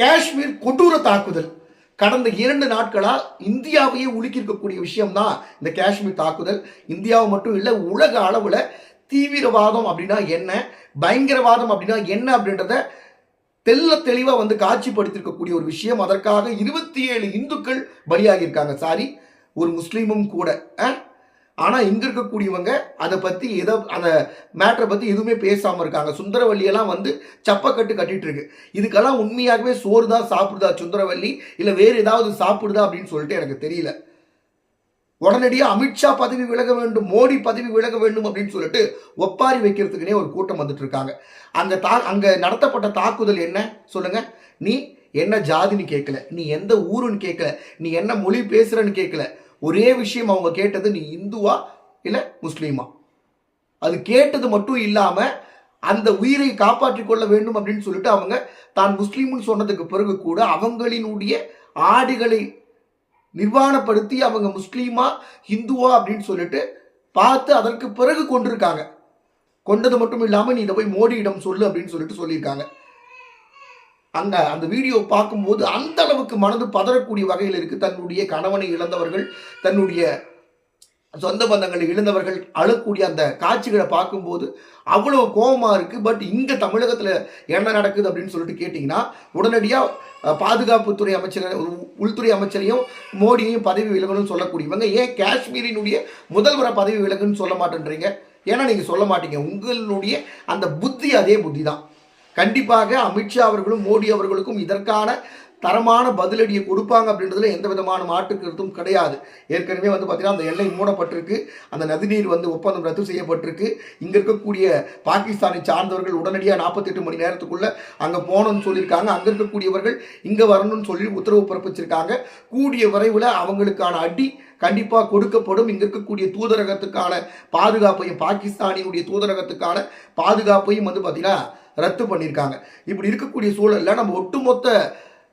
காஷ்மீர் கொடூர தாக்குதல். கடந்த இரண்டு நாட்களாக இந்தியாவையே உலுக்கியிருக்கக்கூடிய விஷயம் தான் இந்த காஷ்மீர் தாக்குதல். இந்தியாவை மட்டும் இல்லை உலக அளவில் தீவிரவாதம் அப்படின்னா என்ன பயங்கரவாதம் அப்படின்னா என்ன அப்படின்றத தெல்ல தெளிவாக வந்து காட்சிப்படுத்தியிருக்கக்கூடிய ஒரு விஷயம். அதற்காக இருபத்தி ஏழு இந்துக்கள் பலியாகியிருக்காங்க. சாரி ஒரு முஸ்லீமும் கூட. ஆனால் இங்கே இருக்கக்கூடியவங்க அதை பற்றி எதை அந்த மேட்டரை பற்றி எதுவுமே பேசாமல் இருக்காங்க. சுந்தரவல்லியெல்லாம் வந்து சப்பக்கட்டு கட்டிட்டு இருக்கு இதுக்கெல்லாம் உண்மையாகவே சோறு தான் சாப்பிடுதா சுந்தரவல்லி? இல்லை வேறு ஏதாவது சாப்பிடுதா அப்படின்னு சொல்லிட்டு எனக்கு தெரியல. உடனடியாக அமித்ஷா பதவி விலக வேண்டும் மோடி பதவி விலக வேண்டும் அப்படின்னு சொல்லிட்டு ஒப்பாரி வைக்கிறதுக்குனே ஒரு கூட்டம் வந்துட்டு இருக்காங்க அங்கே தா அங்கே நடத்தப்பட்ட தாக்குதல் என்ன? சொல்லுங்க. நீ என்ன ஜாதின்னு கேட்கல நீ எந்த ஊருன்னு கேட்கல நீ என்ன மொழி பேசுறன்னு கேட்கல ஒரே விஷயம் அவங்க கேட்டது நீ இந்துவா இல்லை முஸ்லீமா? அது கேட்டது மட்டும் இல்லாமல் அந்த உயிரை காப்பாற்றிக் கொள்ள வேண்டும் அப்படின்னு சொல்லிட்டு அவங்க தான் முஸ்லீம்னு சொன்னதுக்கு பிறகு கூட அவங்களினுடைய ஆடுகளை நிர்வாணப்படுத்தி அவங்க முஸ்லீமா ஹிந்துவா அப்படின்னு சொல்லிட்டு பார்த்து அதற்கு பிறகு கொண்டிருக்காங்க. கொண்டது மட்டும் இல்லாமல் நீ இதை போய் மோடியிடம் சொல்லு அப்படின்னு சொல்லிட்டு சொல்லியிருக்காங்க. அந்த அந்த வீடியோ பார்க்கும்போது அந்த அளவுக்கு மனது பதறக்கூடிய வகையில் இருக்கு. தன்னுடைய கணவனை இழந்தவர்கள் தன்னுடைய சொந்த பந்தங்களை இழந்தவர்கள் அழக்கூடிய அந்த காட்சிகளை பார்க்கும்போது அவ்வளோ கோபமாக இருக்குது பட் இங்கே தமிழகத்தில் என்ன நடக்குது அப்படின்னு சொல்லிட்டு கேட்டிங்கன்னா உடனடியாக பாதுகாப்புத்துறை அமைச்சர் உள்துறை அமைச்சரையும் மோடியையும் பதவி விலகணும்னு சொல்லக்கூடியவங்க ஏன் காஷ்மீரினுடைய முதல்வரை பதவி விலகுன்னு சொல்ல மாட்டேன்றீங்க? ஏன்னா நீங்கள் சொல்ல மாட்டீங்க. உங்களுடைய அந்த புத்தி அதே புத்தி தான் கண்டிப்பாக அமித்ஷா அவர்களும் மோடி அவர்களுக்கும் இதற்கான தரமான பதிலடியை கொடுப்பாங்க அப்படின்றதுல எந்த விதமான மாற்று கருத்தும் கிடையாது. ஏற்கனவே வந்து பார்த்தீங்கன்னா அந்த எல்லை மூடப்பட்டிருக்கு. அந்த நதிநீர் வந்து ஒப்பந்தம் ரத்து செய்யப்பட்டிருக்கு. இங்கே இருக்கக்கூடிய பாகிஸ்தானை சார்ந்தவர்கள் உடனடியாக நாற்பத்தெட்டு மணி நேரத்துக்குள்ளே அங்கே போகணும்னு சொல்லியிருக்காங்க. அங்கே இருக்கக்கூடியவர்கள் இங்கே வரணும்னு சொல்லி உத்தரவு பிறப்பிச்சிருக்காங்க. கூடிய விரைவில் அவங்களுக்கான அடி கண்டிப்பாக கொடுக்கப்படும். இங்கே இருக்கக்கூடிய தூதரகத்துக்கான பாதுகாப்பையும் பாகிஸ்தானினுடைய தூதரகத்துக்கான பாதுகாப்பையும் வந்து பார்த்தீங்கன்னா ரத்து பண்ணியிருக்காங்க. இப்படி இருக்கக்கூடிய சூழலில் நம்ம ஒட்டுமொத்த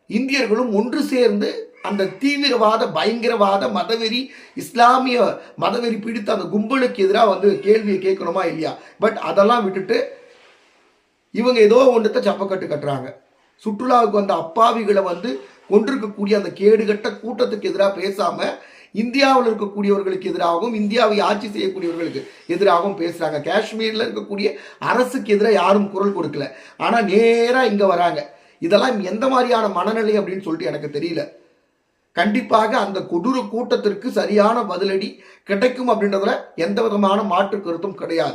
இந்தியர்களும் ஒன்று சேர்ந்து அந்த தீவிரவாத பயங்கரவாத மதவெறி இஸ்லாமிய மதவெறி பிடித்த அந்த கும்பலுக்கு எதிராக வந்து கேள்வியை கேட்கணுமா இல்லையா? பட் அதெல்லாம் விட்டுட்டு இவங்க ஏதோ ஒன்றத்தை சப்பக்கட்டு கட்டுறாங்க. சுற்றுலாவுக்கு வந்த அப்பாவிகளை வந்து கொண்டிருக்கக்கூடிய அந்த கேடுகட்ட கூட்டத்துக்கு எதிராக பேசாமல் இந்தியாவில் இருக்கக்கூடியவர்களுக்கு எதிராகவும் இந்தியாவை ஆட்சி செய்யக்கூடியவர்களுக்கு எதிராகவும் பேசுகிறாங்க காஷ்மீரில் இருக்கக்கூடிய அரசுக்கு எதிராக யாரும் குரல் கொடுக்கல. ஆனால் நேராக இங்கே வராங்க. இதெல்லாம் எந்த மாதிரியான மனநிலை அப்படின்னு சொல்லிட்டு எனக்கு தெரியல. கண்டிப்பாக அந்த கொடூர கூட்டத்திற்கு சரியான பதிலடி கிடைக்கும் அப்படின்றதுல எந்த விதமான மாற்று கருத்தும் கிடையாது.